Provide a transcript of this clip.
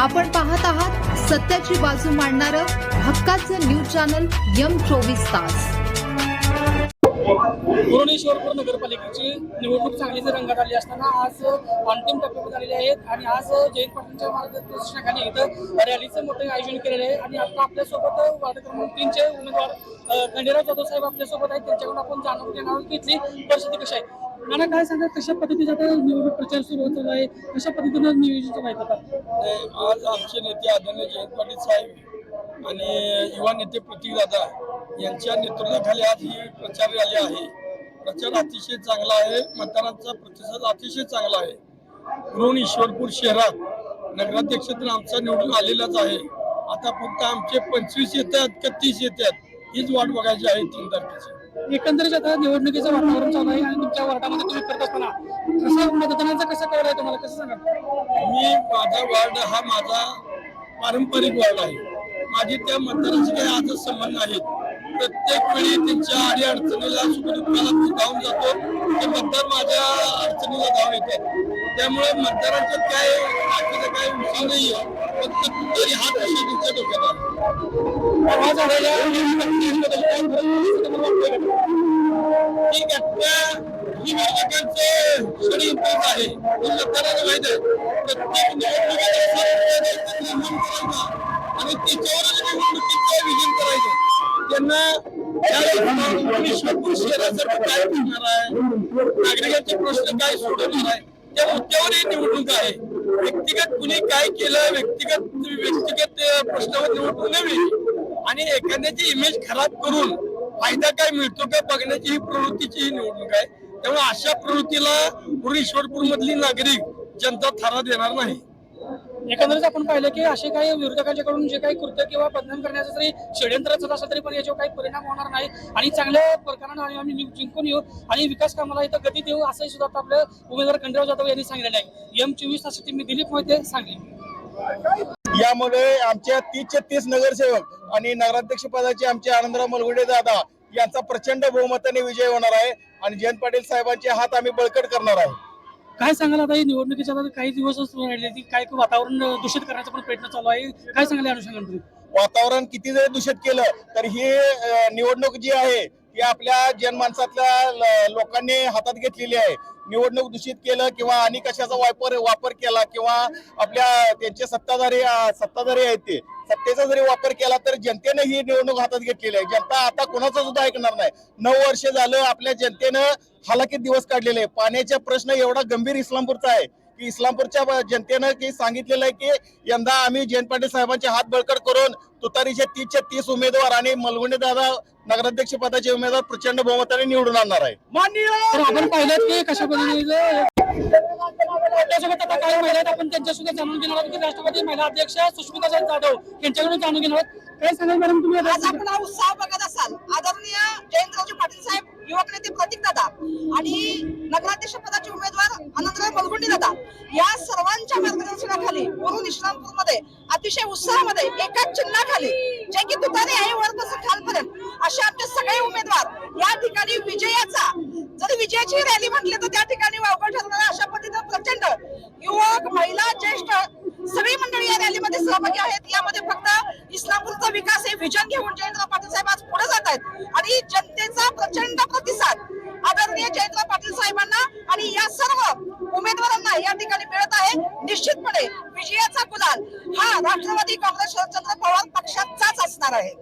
आपण पाहत आहात सत्याची बाजू मांडणारं हक्काचं न्यूज चॅनल यम चोवीस तास. भुवनेश्वरपूर नगरपालिकेची निवडणूक चांगलीच रंगात आली असताना आज अंतिम टप्प्यावर झालेले आहेत आणि आज जयंत पाटीलच्या मार्गदर्शनाखाली इथं रॅलीचं मोठं आयोजन केलेलं आहे. आणि आता आपल्यासोबत वार्ड क्रमांक तीनचे उमेदवार खंडेराव जाधव साहेब आपल्यासोबत आहेत. त्यांच्याकडून आपण जाणून घेणार आहोत की इथली परिस्थिती कशी आहे. मला काय सांगा कशा पद्धतीचा आता निवडणूक प्रचार सुरू होत आहे कशा पद्धतीनं नियोजित माहिती आता आज आमचे नेते आदरणीय जयंत पाटील साहेब आणि युवा नेते प्रतीक दादा यांच्या नेतृत्वाखाली आज ही प्रचार रॅली आहे. प्रचार अतिशय चांगला आहे मतदारांचा प्रतिसाद अतिशय चांगला आहे. म्हणून ईश्वरपूर शहरात नगराध्यक्ष तर आमचा निवडून आलेलाच आहे. आता फक्त आमचे पंचवीस येतात का तीस येतात? हीच वाट बघायची आहे तीन तारखेची. एकंदरीत आता निवडणुकीचं वातावरण चालू आहे आणि तुमच्या वार्डामध्ये तुम्ही करत असताना कसं मतदानाचा कसा कळलं आहे तुम्हाला? कसं सांगा मी माझा वार्ड हा माझा पारंपरिक वार्ड आहे. माझे त्या मतदारांशी काही आजच संबंध नाहीत. प्रत्येक वेळी त्यांच्या आणि अडचणीला सुखदुःखाला मी धावून जातो. ते मतदार माझ्या अडचणीला धावून येतात. त्यामुळे मतदारांच्यात काय बाकीचं काय विषय नाहीये फक्त तरी हा विषय त्यांच्या डोक्यात आहे ही घटना ही विरोधकांचं षडयंत्रच आहे मतदारांना माहीत आहे. प्रत्येक निवडणुकीत त्यावेळेस शहरासाठी काय करणार आहे नागरिकांचे प्रश्न काय सोडवणार आहे त्या मुद्द्यावर ही निवडणूक आहे व्यक्तिगत कुणी काय केलं व्यक्तिगत व्यक्तिगत प्रश्नावर निवडणूक नव्हे आणि एखाद्याची इमेज खराब करून फायदा काय मिळतो का बघण्याची ही प्रवृत्तीची ही निवडणूक आहे. त्यामुळे अशा प्रवृत्तीला पूर्ण ईश्वरपूर मधली नागरिक जनता थारा देणार नाही. एकंदरीत आपण पाहिलं की असे काही विरोधकांच्याकडून जे काही कृत्य किंवा बदनाम करण्याचं जरी षडयंत्र होत असलं तरी पण याच्यावर काही परिणाम होणार नाही. आणि चांगल्या प्रकारानं आम्ही जिंकून येऊ आणि विकास कामाला इथं गती देऊ असंही सुद्धा आता आपलं उमेदवार खंडराव जाधव यांनी सांगितलेलं आहे. एम चोवीस तासाठी मी दिलीप मोहिते सांगली. यामध्ये आमच्या तीसचे तीस नगरसेवक आणि नगराध्यक्ष पदाचे आमचे आनंदराव मलगुडे दादा यांचा प्रचंड बहुमताने विजय होणार आहे आणि जयंत पाटील साहेबांचे हात आम्ही बळकट करणार आहे काय सांगाल आता? निवडणुकीच्या आता काही दिवसच राहिले ती काय वातावरण दूषित करण्याचा पण प्रयत्न चालू आहे. काय सांगाल अनुषंगाने? तुम्ही वातावरण किती जरी दूषित केलं तर ही निवडणूक जी आहे ती आपल्या जनमानसातल्या लोकांनी हातात घेतलेली आहे. निवडणूक दूषित केलं किंवा आणि कशाचा वापर वापर केला किंवा आपल्या त्यांचे सत्ताधारी सत्ताधारी आहेत ते सत्तेचा जरी वापर केला तर जनतेने ही निवडणूक हातात घेतलेली आहे. जनता आता कोणाचं सुद्धा ऐकणार नाही. नऊ वर्ष झालं आपल्या जनतेनं हालाकीत दिवस काढलेले आहे पाण्याचा प्रश्न एवढा गंभीर इस्लामपूरचा आहे की इस्लामपूरच्या जनतेनं की सांगितलेलं आहे की यंदा आम्ही जयंत पाटील साहेबांचे हात बळकट करून तुतारीचे तीसचे तीस उमेदवार आणि मलगुंडे दादा नगराध्यक्ष पदाचे उमेदवार प्रचंड बहुमताने निवडून आणणार आहे. तर आपण पाहिलं की कशा पद्धतीने त्यासोबत आता काही महिला आहेत. आपण त्यांच्या सुद्धा जाणून घेणार आहोत की राष्ट्रवादी महिला अध्यक्ष सुष्मिता जाधव यांच्याकडून जाणून घेणार आहोत. काय सांगाल मॅडम तुम्ही? आज आपण हा उत्साह बघत असाल. आदरणीय जयंतरावजी पाटील साहेब युवक नेते प्रतीक दादा आणि नगराध्यक्ष पदाचे उमेदवार आनंदराव बलगुंडी दादा या सर्वांच्या मार्गदर्शनाखाली वरून इस्लामपूरमध्ये अतिशय उत्साहामध्ये एकाच चिन्हाखाली जे की तुतारी आहे वरपासून खालपर्यंत असे आमचे सगळे उमेदवार या ठिकाणी विजयाचा जर विजयाची रॅली म्हटली तर त्या ठिकाणी वावगड ठरणार अशा पद्धतीनं प्रचंड युवक महिला ज्येष्ठ सगळी मंडळी या सहभागी आहेत. यामध्ये फक्त इस्लामपूरचा विकास हे विजन घेऊन जयंतराव पाटील साहेब आज पुढे जात आहेत. आणि जनतेचा प्रचंड प्रतिसाद. आदरणीय जयंतराव पाटील साहेबांना आणि या सर्व उमेदवारांना या ठिकाणी मिळत आहे. निश्चितपणे विजयाचा गुलाल हा राष्ट्रवादी काँग्रेस शरदचंद्र पवार पक्षाचाच असणार आहे.